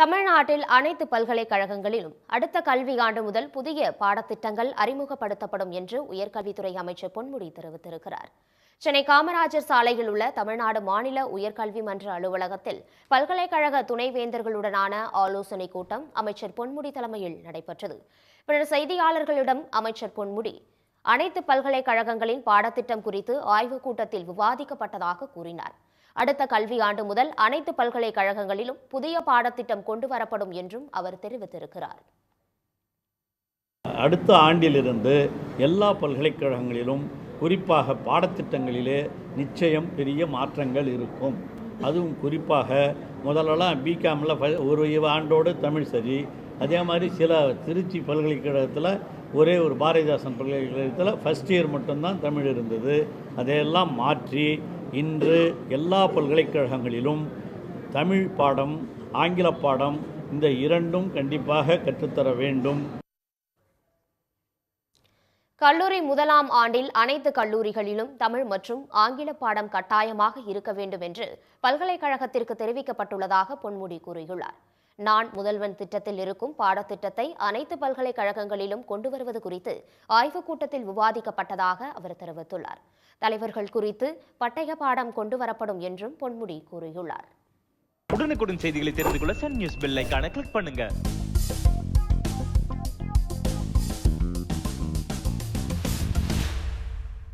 தமிழ்நாட்டில் அனைத்து பல்கலைக்கழகங்களிலும் அடுத்த கல்வியாண்டு முதல் புதிய பாடத்திட்டங்கள் அறிமுகப்படுத்தப்படும் என்று உயர்கல்வித்துறை அமைச்சர் பொன்முடி தெரிவித்திருக்கிறார். சென்னை காமராஜர் சாலையில் உள்ள தமிழ்நாடு மாநில உயர்கல்வி மன்ற அலுவலகத்தில் பல்கலைக்கழக துணைவேந்தர்களுடனான ஆலோசனைக் கூட்டம் அமைச்சர் பொன்முடி தலைமையில் நடைபெற்றது. பின்னர் செய்தியாளர்களிடம் அமைச்சர் பொன்முடி அனைத்து பல்கலைக்கழகங்களின் பாடத்திட்டம் குறித்து ஆய்வுக் கூட்டத்தில் விவாதிக்கப்பட்டதாக கூறினார். அடுத்த கல்வியாண்டு முதல் அனைத்து பல்கலைக்கழகங்களிலும் புதிய பாடத்திட்டம் கொண்டு வரப்படும் என்றும் அவர் தெரிவித்திருக்கிறார். அடுத்த ஆண்டிலிருந்து எல்லா பல்கலைக்கழகங்களிலும் குறிப்பாக பாடத்திட்டங்களிலே நிச்சயம் பெரிய மாற்றங்கள் இருக்கும். அதுவும் குறிப்பாக முதலெல்லாம் பிகாமில் ஒரு ஆண்டோடு தமிழ் சரி அதே மாதிரி சில திருச்சி பல்கலைக்கழகத்தில் ஒரே ஒரு பாரதிதாசன் பல்கலைக்கழகத்தில் ஃபஸ்ட் இயர் மட்டும்தான் தமிழ் இருந்தது. அதையெல்லாம் மாற்றி இன்று எல்லா பல்கலைக்கழகங்களிலும் தமிழ் பாடம் ஆங்கில பாடம் இந்த இரண்டும் கண்டிப்பாக கற்றுத்தர வேண்டும். கல்லூரி முதலாம் ஆண்டில் அனைத்து கல்லூரிகளிலும் தமிழ் மற்றும் ஆங்கில பாடம் கட்டாயமாக இருக்க வேண்டும் என்று பல்கலைக்கழகத்திற்கு தெரிவிக்கப்பட்டுள்ளதாக பொன்முடி கூறியுள்ளார். நான் முதல்வன் திட்டத்தில் இருக்கும் பாடத்திட்டத்தை அனைத்து பல்கலைக்கழகங்களிலும் கொண்டு வருவது குறித்து ஆய்வுக் கூட்டத்தில் விவாதிக்கப்பட்டதாக அவர் தெரிவித்துள்ளார். தலைவர்கள் குறித்து பட்டய பாடம் கொண்டு வரப்படும் என்றும் பொன்முடி கூறியுள்ளார். உடனுக்குடன் செய்திகளை தெரிந்து கொள்ள சன் நியூஸ் பெல் கிளிக் பண்ணுங்க.